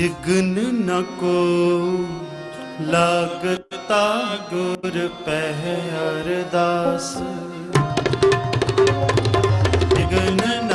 Vegan ਨ ਕੋ ਲਾਗਤਾ ਗੁਰ ਪਹਿ ਅਰਦਾਸ। ਵਿਗਨ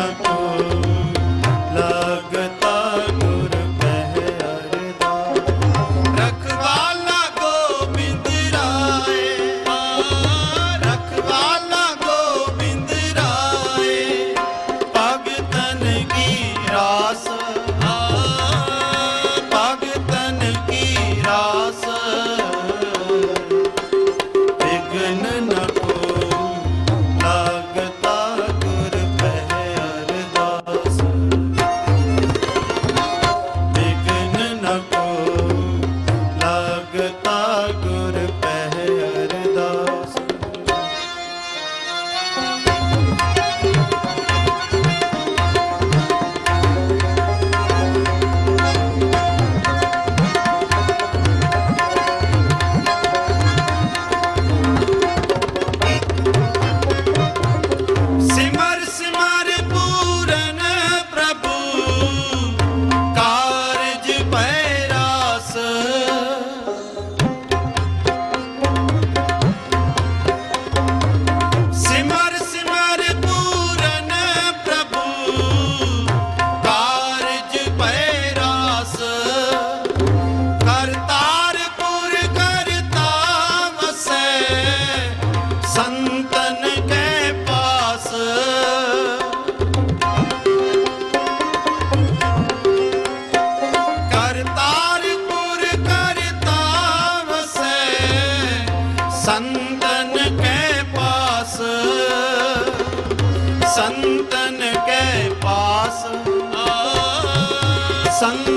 संग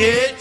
it.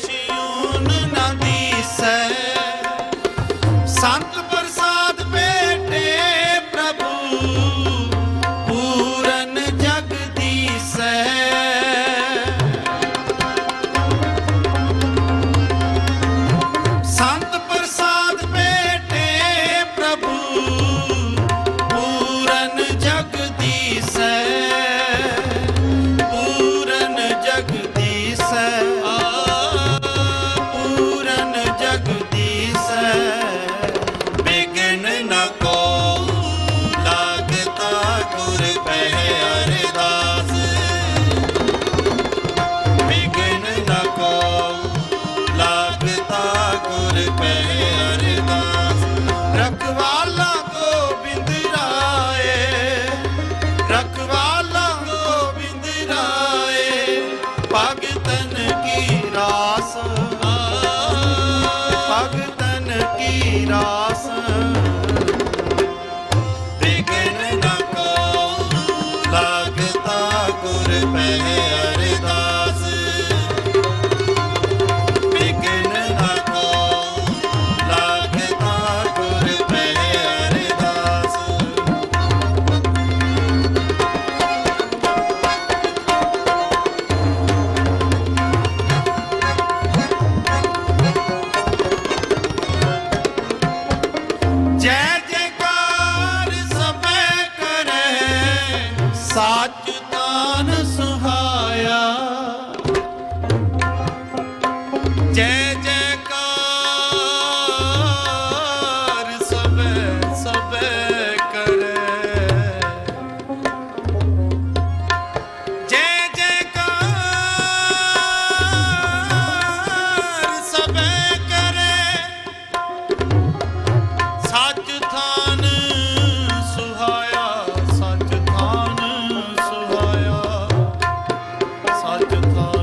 ਜੈ ਜੈਕਾਰ, ਸਭੇ ਸਭੇ ਕਰੇ। ਜੈ ਜੈਕਾਰ, ਸਭੇ ਕਰੇ। ਸੱਚ ਥਾਨ ਸੁਹਾਇਆ, ਸੱਚ ਥਾਨ ਸੁਹਾਇਆ। ਸੱਚ ਥਾਨ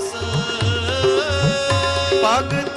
ਦਾਸ ਭਗਤ